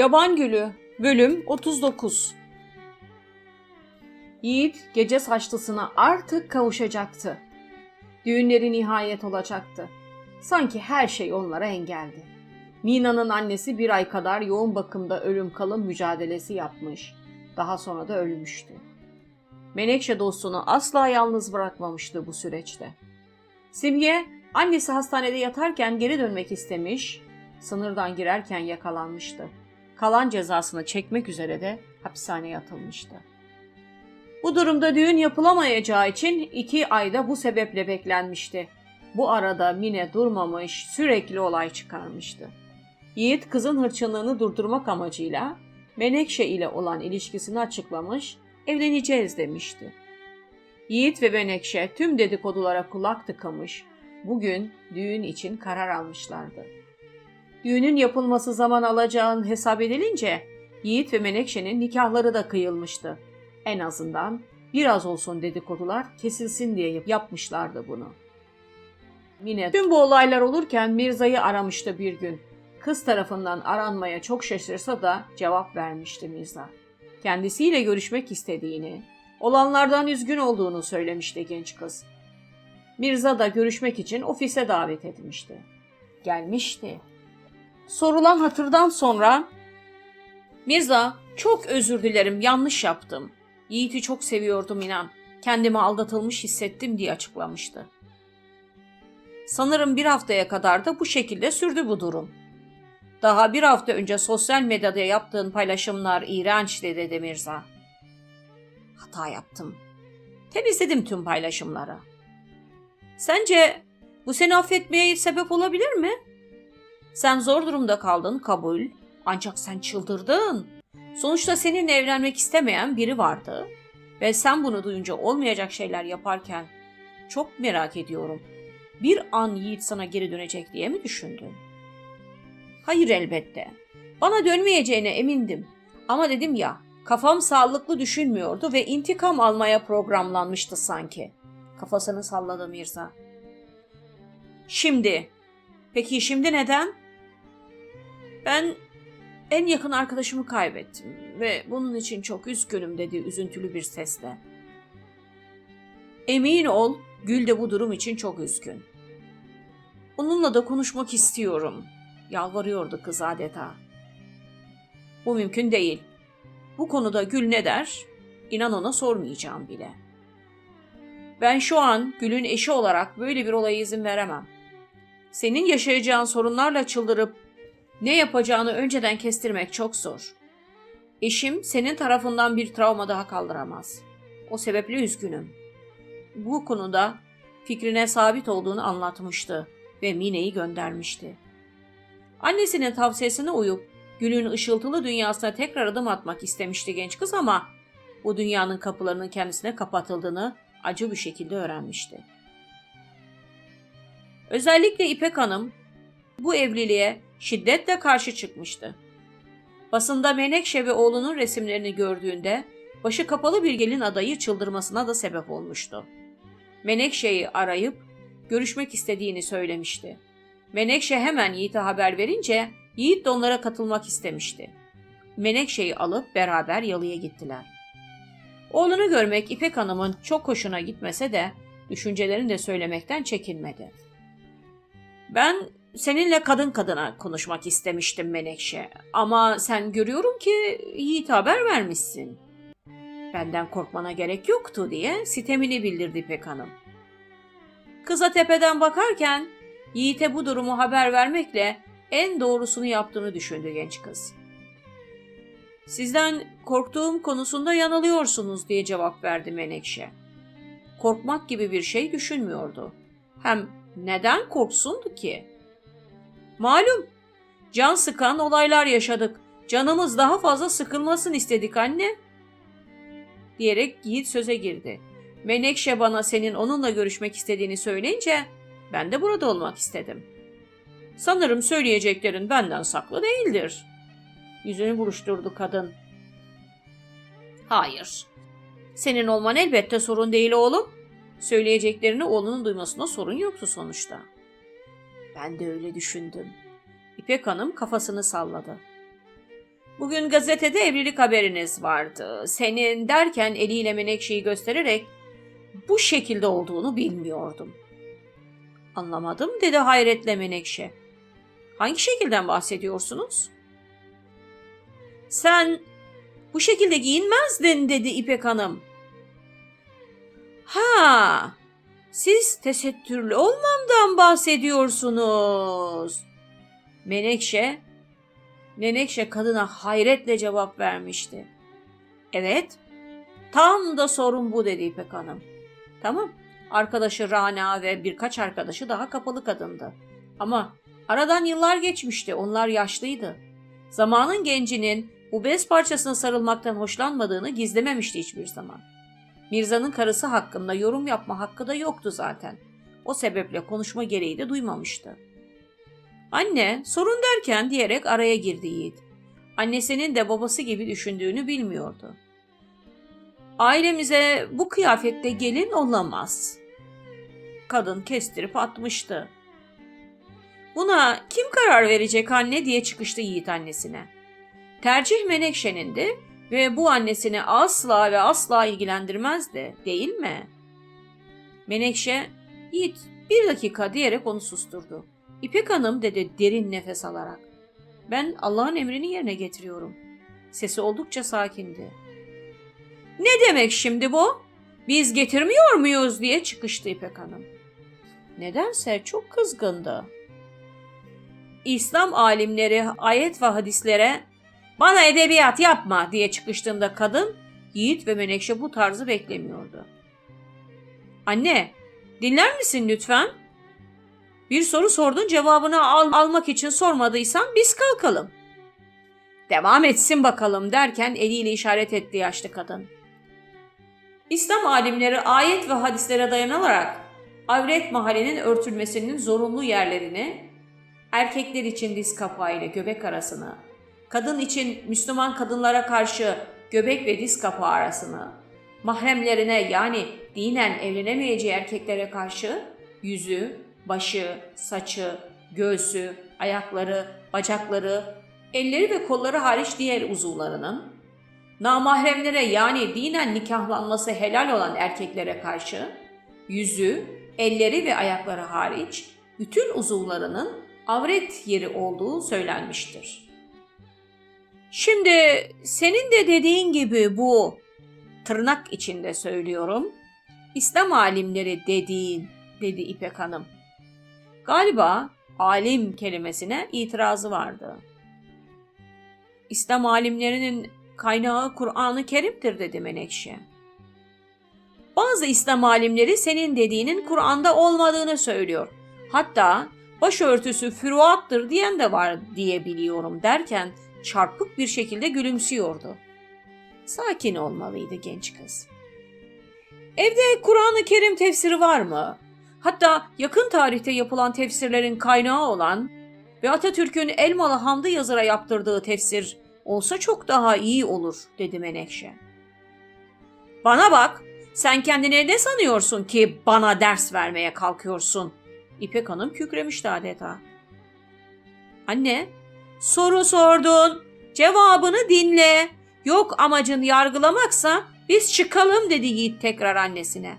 Yaban Gülü Bölüm 39 Yiğit gece saçlısına artık kavuşacaktı. Düğünleri nihayet olacaktı. Sanki her şey onlara engeldi. Mina'nın annesi bir ay kadar yoğun bakımda ölüm kalım mücadelesi yapmış. Daha sonra da ölmüştü. Menekşe dostunu asla yalnız bırakmamıştı bu süreçte. Simge annesi hastanede yatarken geri dönmek istemiş, sınırdan girerken yakalanmıştı. Kalan cezasını çekmek üzere de hapishaneye atılmıştı. Bu durumda düğün yapılamayacağı için iki ayda bu sebeple beklenmişti. Bu arada Mine durmamış, sürekli olay çıkarmıştı. Yiğit kızın hırçınlığını durdurmak amacıyla Menekşe ile olan ilişkisini açıklamış, evleneceğiz demişti. Yiğit ve Menekşe tüm dedikodulara kulak tıkamış, bugün düğün için karar almışlardı. Düğünün yapılması zaman alacağın hesap edilince Yiğit ve Menekşe'nin nikahları da kıyılmıştı. En azından biraz olsun dedikodular kesilsin diye yapmışlardı bunu. Mine tüm bu olaylar olurken Mirza'yı aramıştı bir gün. Kız tarafından aranmaya çok şaşırsa da cevap vermişti Mirza. Kendisiyle görüşmek istediğini, olanlardan üzgün olduğunu söylemişti genç kız. Mirza da görüşmek için ofise davet etmişti. Gelmişti. Sorulan hatırdan sonra Mirza çok özür dilerim yanlış yaptım. Yiğit'i çok seviyordum inan. Kendimi aldatılmış hissettim diye açıklamıştı. Sanırım bir haftaya kadar da bu şekilde sürdü bu durum. Daha bir hafta önce sosyal medyada yaptığın paylaşımlar iğrençti dedi Mirza. Hata yaptım. Temizledim tüm paylaşımları. Sence bu seni affetmeye sebep olabilir mi? Sen zor durumda kaldın kabul. Ancak sen çıldırdın. Sonuçta seninle evlenmek istemeyen biri vardı. Ve sen bunu duyunca olmayacak şeyler yaparken çok merak ediyorum. Bir an Yiğit sana geri dönecek diye mi düşündün? Hayır elbette. Bana dönmeyeceğine emindim. Ama dedim ya, kafam sağlıklı düşünmüyordu ve intikam almaya programlanmıştı sanki. Kafasını salladı Mirza. Şimdi, peki şimdi neden? Ben en yakın arkadaşımı kaybettim ve bunun için çok üzgünüm dedi üzüntülü bir sesle. Emin ol, Gül de bu durum için çok üzgün. Onunla da konuşmak istiyorum. Yalvarıyordu kız adeta. Bu mümkün değil. Bu konuda Gül ne der? İnan ona sormayacağım bile. Ben şu an Gül'ün eşi olarak böyle bir olaya izin veremem. Senin yaşayacağın sorunlarla çıldırıp ne yapacağını önceden kestirmek çok zor. Eşim senin tarafından bir travma daha kaldıramaz. O sebeple üzgünüm. Bu konuda fikrine sabit olduğunu anlatmıştı ve Mine'yi göndermişti. Annesinin tavsiyesine uyup Gül'ün ışıltılı dünyasına tekrar adım atmak istemişti genç kız ama bu dünyanın kapılarının kendisine kapatıldığını acı bir şekilde öğrenmişti. Özellikle İpek Hanım bu evliliğe şiddetle karşı çıkmıştı. Basında Menekşe ve oğlunun resimlerini gördüğünde başı kapalı bir gelin adayı çıldırmasına da sebep olmuştu. Menekşe'yi arayıp görüşmek istediğini söylemişti. Menekşe hemen Yiğit'e haber verince Yiğit de onlara katılmak istemişti. Menekşe'yi alıp beraber yalıya gittiler. Oğlunu görmek İpek Hanım'ın çok hoşuna gitmese de düşüncelerini de söylemekten çekinmedi. Ben seninle kadın kadına konuşmak istemiştim Menekşe. Ama sen görüyorum ki Yiğit haber vermişsin. Benden korkmana gerek yoktu diye sitemini bildirdi İpek Hanım. Kıza tepeden bakarken Yiğit'e bu durumu haber vermekle en doğrusunu yaptığını düşündü genç kız. Sizden korktuğum konusunda yanılıyorsunuz diye cevap verdi Menekşe. Korkmak gibi bir şey düşünmüyordu. Hem neden korksundu ki? Malum Can sıkan olaylar yaşadık. Canımız daha fazla sıkılmasın istedik anne. Diyerek Yiğit söze girdi. Menekşe bana senin onunla görüşmek istediğini söyleyince ben de burada olmak istedim. Sanırım söyleyeceklerin benden saklı değildir. Yüzünü buruşturdu kadın. Hayır. Senin olman elbette sorun değil oğlum. Söyleyeceklerini oğlunun duymasına sorun yoktu sonuçta. Ben de öyle düşündüm. İpek Hanım kafasını salladı. Bugün gazetede evlilik haberiniz vardı. Senin derken eliyle Menekşe'yi göstererek bu şekilde olduğunu bilmiyordum. Anlamadım dedi hayretle Menekşe. Hangi şekilden bahsediyorsunuz? Sen bu şekilde giyinmezdin dedi İpek Hanım. Ha, siz tesettürlü olmamdan bahsediyorsunuz. Menekşe, Menekşe kadına hayretle cevap vermişti. Evet, tam da sorun bu dedi İpek Hanım. Tamam, arkadaşı Rana ve birkaç arkadaşı daha kapalı kadındı. Ama aradan yıllar geçmişti, onlar yaşlıydı. Zamanın gencinin bu bez parçasına sarılmaktan hoşlanmadığını gizlememişti hiçbir zaman. Mirza'nın karısı hakkında yorum yapma hakkı da yoktu zaten. O sebeple konuşma gereği de duymamıştı. Anne, sorun derken diyerek araya girdi Yiğit. Annesinin de babası gibi düşündüğünü bilmiyordu. Ailemize bu kıyafette gelin olamaz. Kadın kestirip atmıştı. Buna kim karar verecek anne diye çıkıştı Yiğit annesine. Tercih Menekşe'nindi ve bu annesini asla ve asla ilgilendirmezdi, değil mi? Menekşe, Yiğit bir dakika diyerek onu susturdu. İpek Hanım dedi derin nefes alarak. Ben Allah'ın emrini yerine getiriyorum. Sesi oldukça sakindi. Ne demek şimdi bu? Biz getirmiyor muyuz diye çıkıştı İpek Hanım. Nedense çok kızgındı. İslam alimleri ayet ve hadislere bana edebiyat yapma diye çıkıştığında kadın Yiğit ve Menekşe bu tarzı beklemiyordu. Anne, dinler misin lütfen? Bir soru sordun cevabını al almak için sormadıysan biz kalkalım. Devam etsin bakalım derken eliyle işaret etti yaşlı kadın. İslam alimleri ayet ve hadislere dayanarak avret mahallinin örtülmesinin zorunlu yerlerini, erkekler için diz kapağı ile göbek arasını, kadın için Müslüman kadınlara karşı göbek ve diz kapağı arasını, mahremlerine yani dinen evlenemeyeceği erkeklere karşı yüzü, başı, saçı, göğsü, ayakları, bacakları, elleri ve kolları hariç diğer uzuvlarının, namahremlere yani dinen nikahlanması helal olan erkeklere karşı yüzü, elleri ve ayakları hariç bütün uzuvlarının avret yeri olduğu söylenmiştir. Şimdi senin de dediğin gibi bu tırnak içinde söylüyorum. İslam alimleri dediğin dedi İpek Hanım. Galiba alim kelimesine itirazı vardı. İslam alimlerinin kaynağı Kur'an-ı Kerim'dir dedi Menekşe. Bazı İslam alimleri senin dediğinin Kur'an'da olmadığını söylüyor. Hatta başörtüsü füruattır diyen de var diye biliyorum derken çarpık bir şekilde gülümsüyordu. Sakin olmalıydı genç kız. Evde Kur'an-ı Kerim tefsiri var mı? Hatta yakın tarihte yapılan tefsirlerin kaynağı olan ve Atatürk'ün Elmalı Hamdi yazıra yaptırdığı tefsir olsa çok daha iyi olur dedi Menekşe. Bana bak, sen kendine ne sanıyorsun ki bana ders vermeye kalkıyorsun? İpek Hanım kükremişti adeta. Anne, soru sordun, cevabını dinle. Yok amacın yargılamaksa biz çıkalım dedi Yiğit tekrar annesine.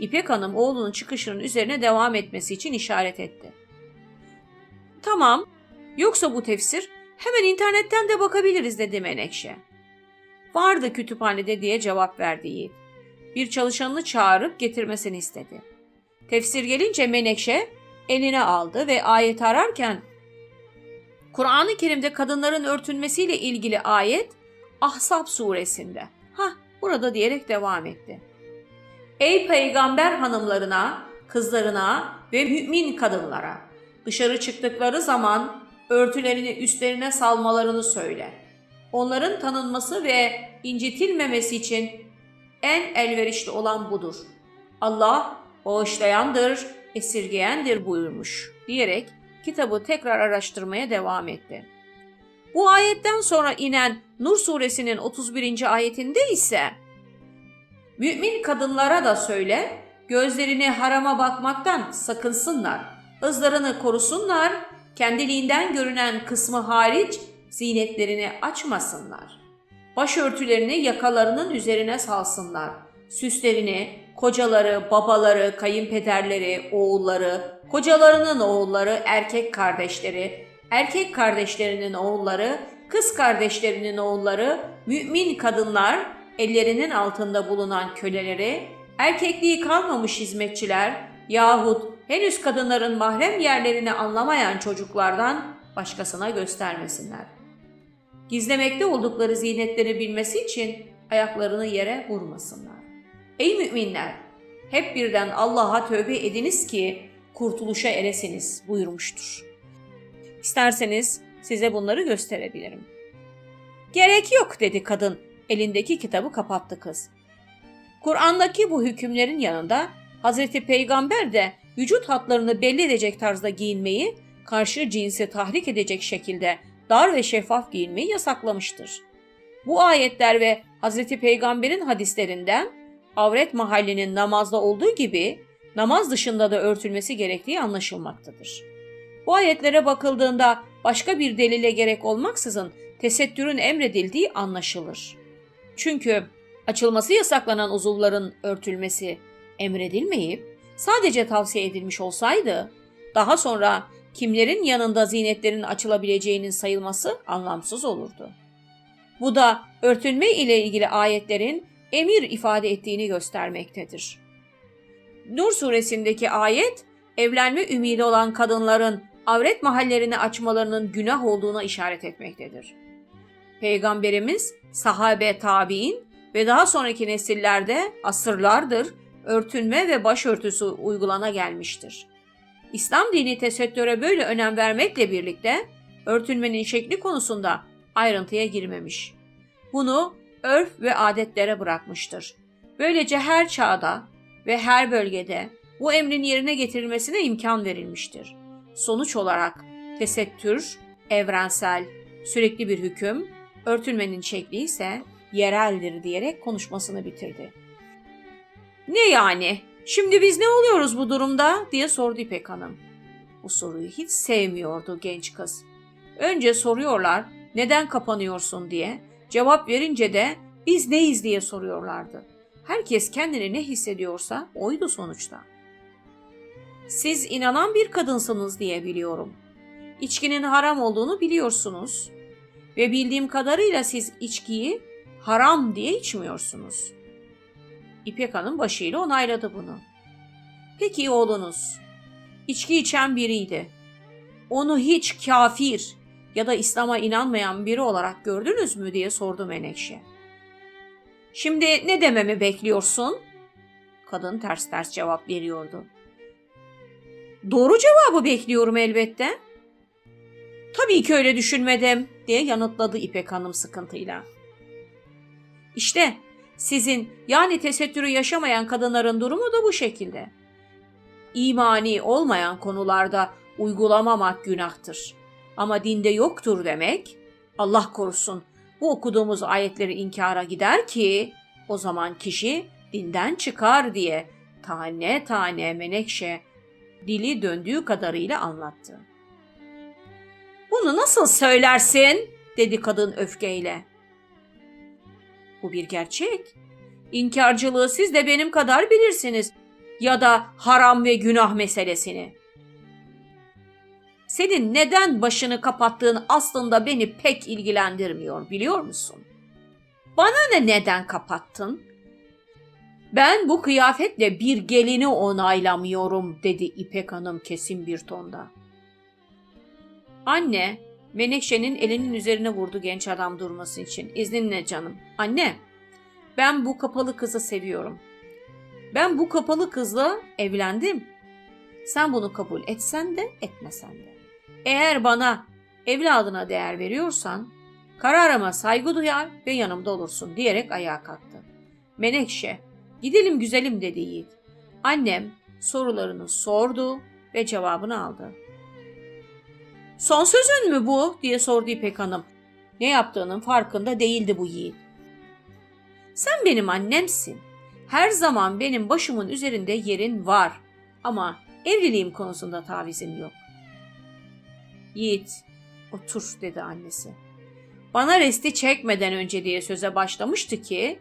İpek Hanım oğlunun çıkışının üzerine devam etmesi için işaret etti. Tamam, yoksa bu tefsir hemen internetten de bakabiliriz dedi Menekşe. Vardı kütüphanede diye cevap verdi Yiğit. Bir çalışanını çağırıp getirmesini istedi. Tefsir gelince Menekşe eline aldı ve ayet ararken Kur'an-ı Kerim'de kadınların örtünmesiyle ilgili ayet Ahzab suresinde. Ha burada diyerek devam etti. Ey peygamber hanımlarına, kızlarına ve mümin kadınlara dışarı çıktıkları zaman örtülerini üstlerine salmalarını söyle. Onların tanınması ve incitilmemesi için en elverişli olan budur. Allah bağışlayandır, esirgeyendir buyurmuş diyerek kitabı tekrar araştırmaya devam etti. Bu ayetten sonra inen Nur suresinin 31. ayetinde ise Mümin kadınlara da söyle, gözlerini harama bakmaktan sakınsınlar, ızlarını korusunlar, kendiliğinden görünen kısmı hariç zinetlerini açmasınlar. Başörtülerini yakalarının üzerine salsınlar. Süslerini kocaları, babaları, kayınpederleri, oğulları, kocalarının oğulları, erkek kardeşleri, erkek kardeşlerinin oğulları, kız kardeşlerinin oğulları, mümin kadınlar, ellerinin altında bulunan köleleri, erkekliği kalmamış hizmetçiler yahut henüz kadınların mahrem yerlerini anlamayan çocuklardan başkasına göstermesinler. Gizlemekte oldukları zinetleri bilmesi için ayaklarını yere vurmasınlar. Ey müminler! Hep birden Allah'a tövbe ediniz ki kurtuluşa eresiniz buyurmuştur. İsterseniz size bunları gösterebilirim. Gerek yok dedi kadın. Elindeki kitabı kapattı kız. Kur'an'daki bu hükümlerin yanında Hazreti Peygamber de vücut hatlarını belli edecek tarzda giyinmeyi, karşı cinsi tahrik edecek şekilde dar ve şeffaf giyinmeyi yasaklamıştır. Bu ayetler ve Hazreti Peygamber'in hadislerinden avret mahallinin namazda olduğu gibi namaz dışında da örtülmesi gerektiği anlaşılmaktadır. Bu ayetlere bakıldığında başka bir delile gerek olmaksızın tesettürün emredildiği anlaşılır. Çünkü açılması yasaklanan uzuvların örtülmesi emredilmeyip sadece tavsiye edilmiş olsaydı daha sonra kimlerin yanında zinetlerin açılabileceğinin sayılması anlamsız olurdu. Bu da örtünme ile ilgili ayetlerin emir ifade ettiğini göstermektedir. Nur suresindeki ayet, evlenme ümidi olan kadınların avret mahallerini açmalarının günah olduğuna işaret etmektedir. Peygamberimiz, sahabe tabi'in ve daha sonraki nesillerde asırlardır örtünme ve başörtüsü uygulana gelmiştir. İslam dini tesettüre böyle önem vermekle birlikte örtünmenin şekli konusunda ayrıntıya girmemiş. Bunu örf ve adetlere bırakmıştır. Böylece her çağda ve her bölgede bu emrin yerine getirilmesine imkan verilmiştir. Sonuç olarak tesettür evrensel, sürekli bir hüküm, örtülmenin şekli ise yereldir diyerek konuşmasını bitirdi. Ne yani? Şimdi biz ne oluyoruz bu durumda? diye sordu İpek Hanım. Bu soruyu hiç sevmiyordu genç kız. Önce soruyorlar neden kapanıyorsun diye. Cevap verince de biz neyiz diye soruyorlardı. Herkes kendini ne hissediyorsa oydu sonuçta. Siz inanan bir kadınsınız diye biliyorum. İçkinin haram olduğunu biliyorsunuz. Ve bildiğim kadarıyla siz içkiyi haram diye içmiyorsunuz. İpek Hanım başıyla onayladı bunu. Peki oğlunuz, içki içen biriydi. Onu hiç kafir ya da İslam'a inanmayan biri olarak gördünüz mü diye sordu Menekşe. Şimdi ne dememi bekliyorsun? Kadın ters ters cevap veriyordu. Doğru cevabı bekliyorum elbette. Tabii ki öyle düşünmedim diye yanıtladı İpek Hanım sıkıntıyla. İşte sizin yani tesettürü yaşamayan kadınların durumu da bu şekilde. İmani olmayan konularda uygulamamak günahtır. Ama dinde yoktur demek, Allah korusun bu okuduğumuz ayetleri inkara gider ki o zaman kişi dinden çıkar diye tane tane Menekşe dili döndüğü kadarıyla anlattı. Bunu nasıl söylersin? dedi kadın öfkeyle. Bu bir gerçek. İnkarcılığı siz de benim kadar bilirsiniz. Ya da haram ve günah meselesini. Senin neden başını kapattığın aslında beni pek ilgilendirmiyor biliyor musun? Bana ne neden kapattın? Ben bu kıyafetle bir gelini onaylamıyorum dedi İpek Hanım kesin bir tonda. Anne, Menekşe'nin elinin üzerine vurdu genç adam durması için. İzninle canım. Anne, ben bu kapalı kızı seviyorum. Ben bu kapalı kızla evlendim. Sen bunu kabul etsen de etmesen de. Eğer bana evladına değer veriyorsan kararıma saygı duyar ve yanımda olursun diyerek ayağa kalktı. Menekşe, gidelim güzelim dedi Yiğit. Annem sorularını sordu ve cevabını aldı. Son sözün mü bu diye sordu İpek Hanım. Ne yaptığının farkında değildi bu yiğit. Sen benim annemsin. Her zaman benim başımın üzerinde yerin var. Ama evliliğim konusunda tavizim yok. Yiğit, otur dedi annesi. Bana resti çekmeden önce diye söze başlamıştı ki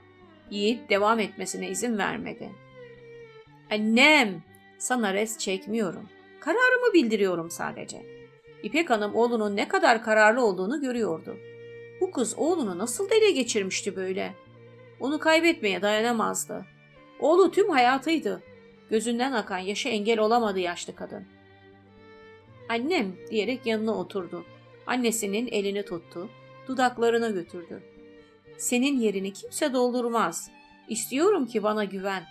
Yiğit devam etmesine izin vermedi. Annem, sana rest çekmiyorum. Kararımı bildiriyorum sadece. İpek Hanım oğlunun ne kadar kararlı olduğunu görüyordu. Bu kız oğlunu nasıl dele geçirmişti böyle? Onu kaybetmeye dayanamazdı. Oğlu tüm hayatıydı. Gözünden akan yaşa engel olamadı yaşlı kadın. Annem diyerek yanına oturdu. Annesinin elini tuttu, dudaklarına götürdü. Senin yerini kimse doldurmaz. İstiyorum ki bana güven.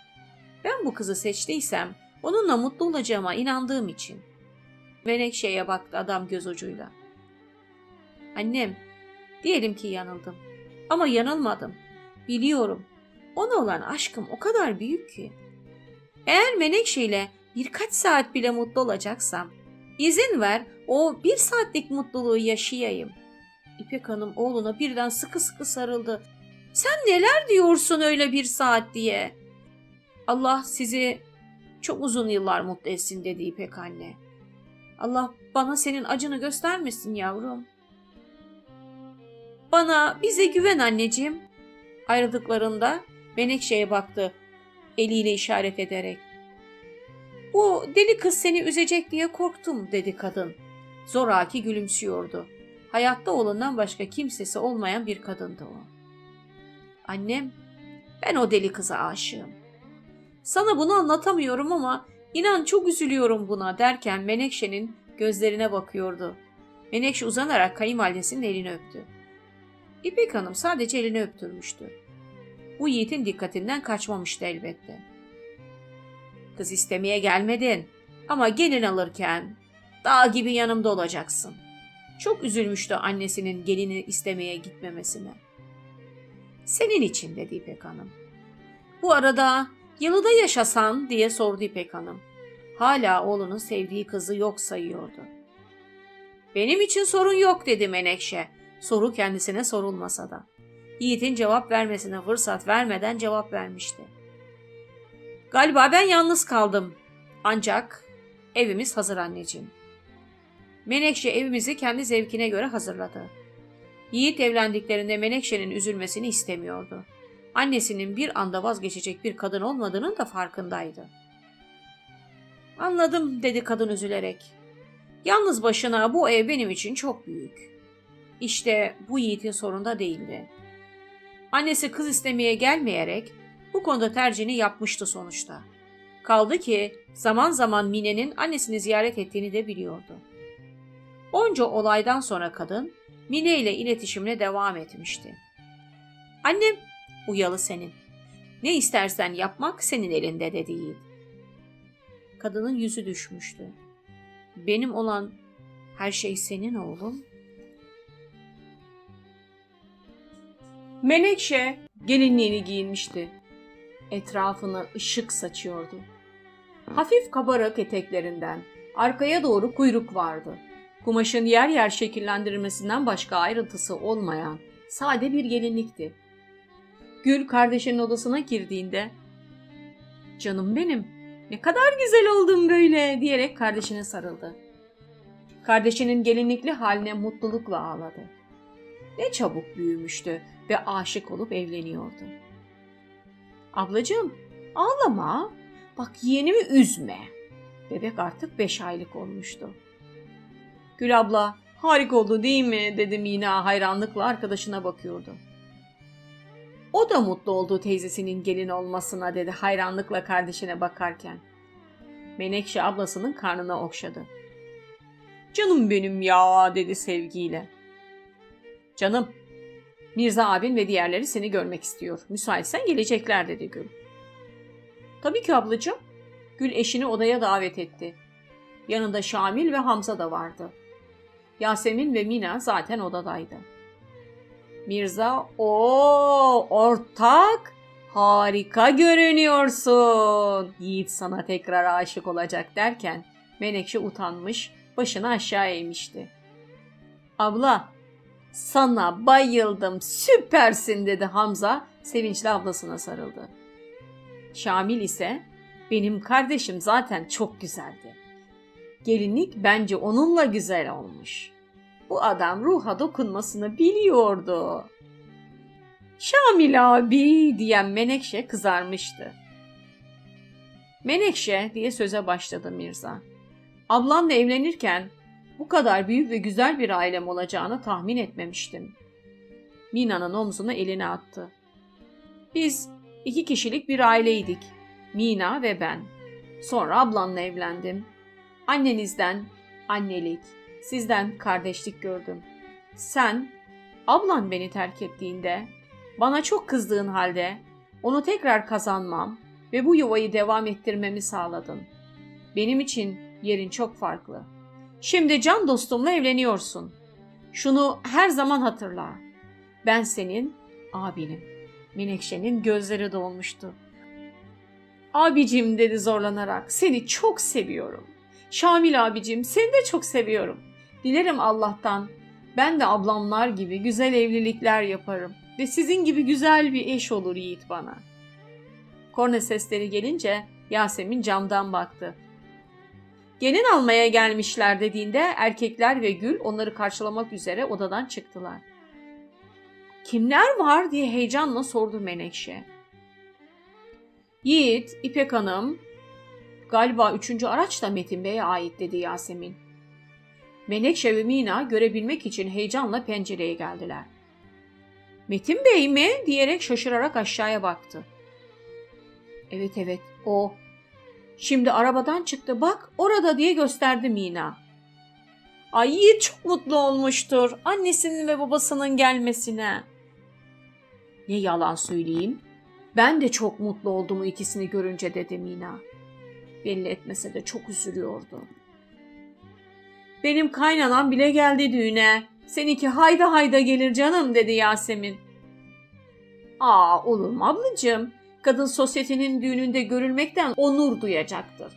Ben bu kızı seçtiysem onunla mutlu olacağıma inandığım için. Menekşe'ye baktı adam göz ucuyla. Annem, diyelim ki yanıldım. Ama yanılmadım. Biliyorum. Ona olan aşkım o kadar büyük ki. Eğer Menekşe ile birkaç saat bile mutlu olacaksam, izin ver o bir saatlik mutluluğu yaşayayım. İpek Hanım oğluna birden sıkı sıkı sarıldı. Sen neler diyorsun öyle bir saat diye? Allah sizi çok uzun yıllar mutlu etsin dedi İpek anne. Allah bana senin acını göstermesin yavrum. Bana, bize güven anneciğim. Ayrıldıklarında Menekşe'ye baktı, eliyle işaret ederek. Bu deli kız seni üzecek diye korktum dedi kadın. Zoraki gülümsüyordu. Hayatta oğlundan başka kimsesi olmayan bir kadındı o. Annem, ben o deli kıza aşığım. Sana bunu anlatamıyorum ama inan çok üzülüyorum buna derken Menekşe'nin gözlerine bakıyordu. Menekşe uzanarak kayınvalidesinin elini öptü. İpek Hanım sadece elini öptürmüştü. Bu yiğitin dikkatinden kaçmamıştı elbette. Kız istemeye gelmedin ama gelin alırken dağ gibi yanımda olacaksın. Çok üzülmüştü annesinin gelini istemeye gitmemesine. Senin için dedi İpek Hanım. Bu arada Yalıda yaşasan diye sordu İpek Hanım. Hala oğlunun sevdiği kızı yok sayıyordu. Benim için sorun yok dedi Menekşe. Soru kendisine sorulmasa da. Yiğit'in cevap vermesine fırsat vermeden cevap vermişti. Galiba ben yalnız kaldım. Ancak evimiz hazır anneciğim. Menekşe evimizi kendi zevkine göre hazırladı. Yiğit evlendiklerinde Menekşe'nin üzülmesini istemiyordu annesinin bir anda vazgeçecek bir kadın olmadığının da farkındaydı. Anladım dedi kadın üzülerek. Yalnız başına bu ev benim için çok büyük. İşte bu Yiğit'in sorunda değildi. Annesi kız istemeye gelmeyerek bu konuda tercihini yapmıştı sonuçta. Kaldı ki zaman zaman Mine'nin annesini ziyaret ettiğini de biliyordu. Onca olaydan sonra kadın Mine ile iletişimine devam etmişti. Annem Uyalı senin. Ne istersen yapmak senin elinde dedi Yiğit. Kadının yüzü düşmüştü. Benim olan her şey senin oğlum. Menekşe gelinliğini giyinmişti. Etrafını ışık saçıyordu. Hafif kabarık eteklerinden arkaya doğru kuyruk vardı. Kumaşın yer yer şekillendirilmesinden başka ayrıntısı olmayan sade bir gelinlikti. Gül kardeşinin odasına girdiğinde "Canım benim, ne kadar güzel oldun böyle." diyerek kardeşine sarıldı. Kardeşinin gelinlikli haline mutlulukla ağladı. Ne çabuk büyümüştü ve aşık olup evleniyordu. Ablacığım, ağlama. Bak yeğenimi üzme. Bebek artık beş aylık olmuştu. Gül abla, harika oldu değil mi? dedim yine hayranlıkla arkadaşına bakıyordu. O da mutlu oldu teyzesinin gelin olmasına dedi hayranlıkla kardeşine bakarken. Menekşe ablasının karnına okşadı. Canım benim ya dedi sevgiyle. Canım, Mirza abin ve diğerleri seni görmek istiyor. Müsaitsen gelecekler dedi Gül. Tabii ki ablacığım. Gül eşini odaya davet etti. Yanında Şamil ve Hamza da vardı. Yasemin ve Mina zaten odadaydı. Mirza, o ortak harika görünüyorsun. Yiğit sana tekrar aşık olacak derken Menekşe utanmış, başını aşağı eğmişti. Abla, sana bayıldım, süpersin dedi Hamza, sevinçli ablasına sarıldı. Şamil ise, benim kardeşim zaten çok güzeldi. Gelinlik bence onunla güzel olmuş. Bu adam ruha dokunmasını biliyordu. Şamil abi diyen Menekşe kızarmıştı. Menekşe diye söze başladı Mirza. Ablamla evlenirken bu kadar büyük ve güzel bir ailem olacağını tahmin etmemiştim. Mina'nın omzuna elini attı. Biz iki kişilik bir aileydik. Mina ve ben. Sonra ablanla evlendim. Annenizden annelik, sizden kardeşlik gördüm. Sen, ablan beni terk ettiğinde, bana çok kızdığın halde onu tekrar kazanmam ve bu yuvayı devam ettirmemi sağladın. Benim için yerin çok farklı. Şimdi can dostumla evleniyorsun. Şunu her zaman hatırla. Ben senin abinim. Menekşe'nin gözleri dolmuştu. Abicim dedi zorlanarak. Seni çok seviyorum. Şamil abicim seni de çok seviyorum. Dilerim Allah'tan ben de ablamlar gibi güzel evlilikler yaparım ve sizin gibi güzel bir eş olur Yiğit bana. Korna sesleri gelince Yasemin camdan baktı. Gelin almaya gelmişler dediğinde erkekler ve Gül onları karşılamak üzere odadan çıktılar. Kimler var diye heyecanla sordu Menekşe. Yiğit, İpek Hanım, galiba üçüncü araç da Metin Bey'e ait dedi Yasemin. Menekşe ve Mina görebilmek için heyecanla pencereye geldiler. Metin Bey mi diyerek şaşırarak aşağıya baktı. Evet evet o. Şimdi arabadan çıktı bak orada diye gösterdi Mina. Ay çok mutlu olmuştur annesinin ve babasının gelmesine. Ne yalan söyleyeyim. Ben de çok mutlu oldum ikisini görünce dedi Mina. Belli etmese de çok üzülüyordu. Benim kaynanam bile geldi düğüne. Seninki hayda hayda gelir canım dedi Yasemin. Aa olur mu ablacığım? Kadın sosyetenin düğününde görülmekten onur duyacaktır.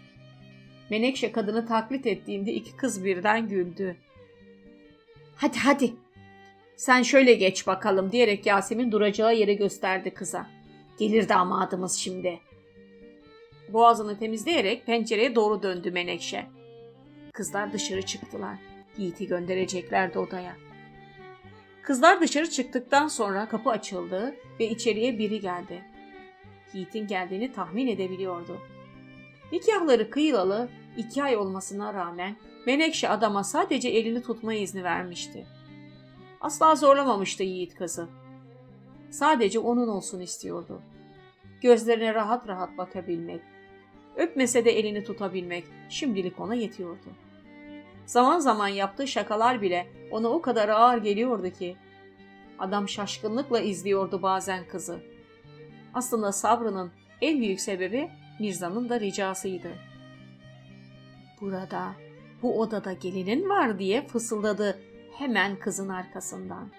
Menekşe kadını taklit ettiğinde iki kız birden güldü. Hadi hadi. Sen şöyle geç bakalım diyerek Yasemin duracağı yere gösterdi kıza. Gelir damadımız şimdi. Boğazını temizleyerek pencereye doğru döndü Menekşe. Kızlar dışarı çıktılar. Yiğit'i göndereceklerdi odaya. Kızlar dışarı çıktıktan sonra kapı açıldı ve içeriye biri geldi. Yiğit'in geldiğini tahmin edebiliyordu. Nikahları kıyılalı iki ay olmasına rağmen Menekşe adama sadece elini tutma izni vermişti. Asla zorlamamıştı Yiğit kızı. Sadece onun olsun istiyordu. Gözlerine rahat rahat bakabilmek, öpmese de elini tutabilmek şimdilik ona yetiyordu. Zaman zaman yaptığı şakalar bile ona o kadar ağır geliyordu ki adam şaşkınlıkla izliyordu bazen kızı. Aslında sabrının en büyük sebebi Mirza'nın da ricasıydı. Burada, bu odada gelinin var diye fısıldadı hemen kızın arkasından.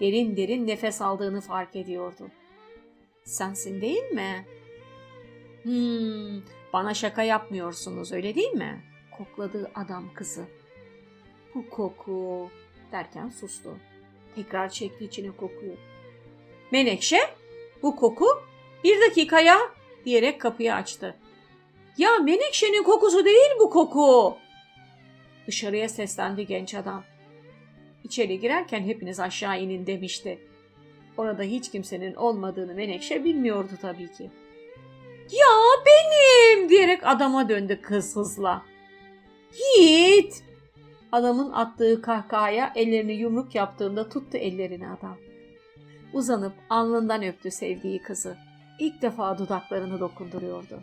Derin derin nefes aldığını fark ediyordu. Sensin değil mi? Hmm, bana şaka yapmıyorsunuz öyle değil mi? Kokladığı adam kızı. Bu koku derken sustu. Tekrar çekti içine kokuyu. Menekşe, bu koku bir dakikaya diyerek kapıyı açtı. Ya Menekşe'nin kokusu değil bu koku. Dışarıya seslendi genç adam. İçeri girerken hepiniz aşağı inin demişti. Orada hiç kimsenin olmadığını Menekşe bilmiyordu tabii ki. Ya benim diyerek adama döndü kız hızla. Yiğit! Adamın attığı kahkahaya ellerini yumruk yaptığında tuttu ellerini adam. Uzanıp alnından öptü sevdiği kızı. İlk defa dudaklarını dokunduruyordu.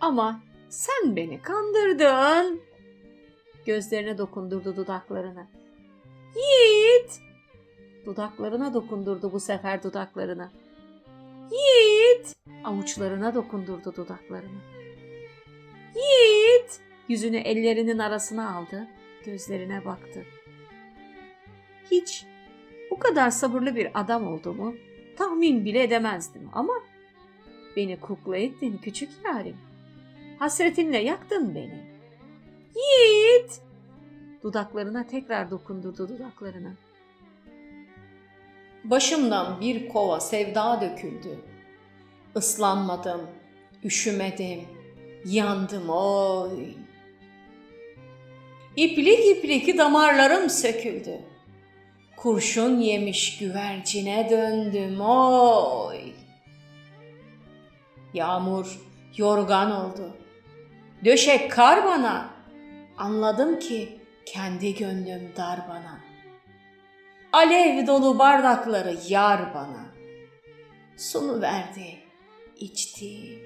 Ama sen beni kandırdın. Gözlerine dokundurdu dudaklarını. Yiğit! Dudaklarına dokundurdu bu sefer dudaklarını. Yiğit! Avuçlarına dokundurdu dudaklarını. Yiğit! Yüzünü ellerinin arasına aldı gözlerine baktı. Hiç bu kadar sabırlı bir adam olduğumu tahmin bile edemezdim ama beni kukla ettin küçük yarim. Hasretinle yaktın beni. Yiğit! Dudaklarına tekrar dokundurdu dudaklarına. Başımdan bir kova sevda döküldü. Islanmadım, üşümedim, yandım oy. İplik iplik damarlarım söküldü. Kurşun yemiş güvercine döndüm oy. Yağmur yorgan oldu. Döşek kar bana. Anladım ki kendi gönlüm dar bana. Alev dolu bardakları yar bana. Sunu verdi, içtim,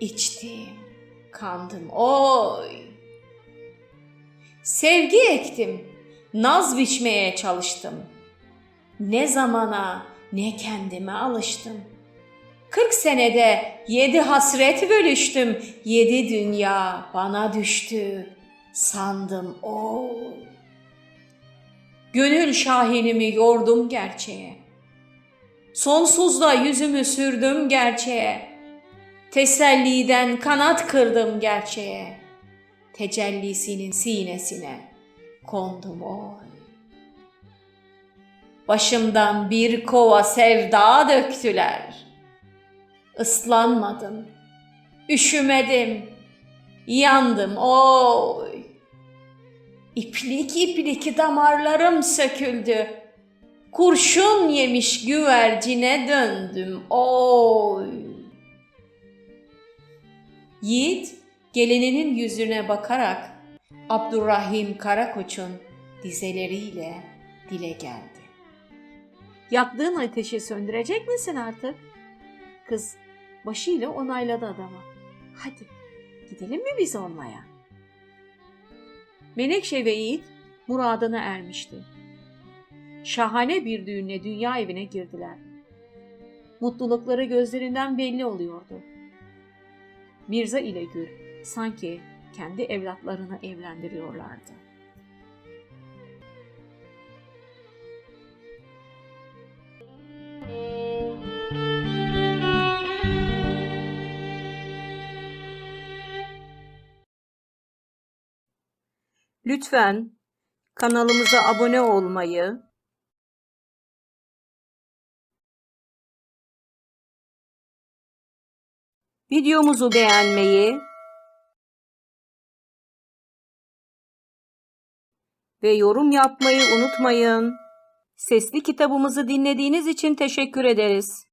içtim, kandım oy. Sevgi ektim, naz biçmeye çalıştım. Ne zamana ne kendime alıştım. Kırk senede yedi hasret bölüştüm, yedi dünya bana düştü. Sandım oy. Gönül şahinimi yordum gerçeğe. Sonsuzda yüzümü sürdüm gerçeğe. Teselliden kanat kırdım gerçeğe. Tecellisinin sinesine kondum oy. Başımdan bir kova sevda döktüler. Islanmadım, üşümedim, yandım oy. İplik iplik damarlarım söküldü. Kurşun yemiş güvercine döndüm oy. Yiğit gelininin yüzüne bakarak Abdurrahim Karakoç'un dizeleriyle dile geldi. Yaktığın ateşi söndürecek misin artık? Kız başıyla onayladı adama. Hadi gidelim mi biz olmaya? Menekşe ve Yiğit muradına ermişti. Şahane bir düğünle dünya evine girdiler. Mutlulukları gözlerinden belli oluyordu. Mirza ile Gül sanki kendi evlatlarını evlendiriyorlardı. Lütfen kanalımıza abone olmayı, videomuzu beğenmeyi ve yorum yapmayı unutmayın. Sesli kitabımızı dinlediğiniz için teşekkür ederiz.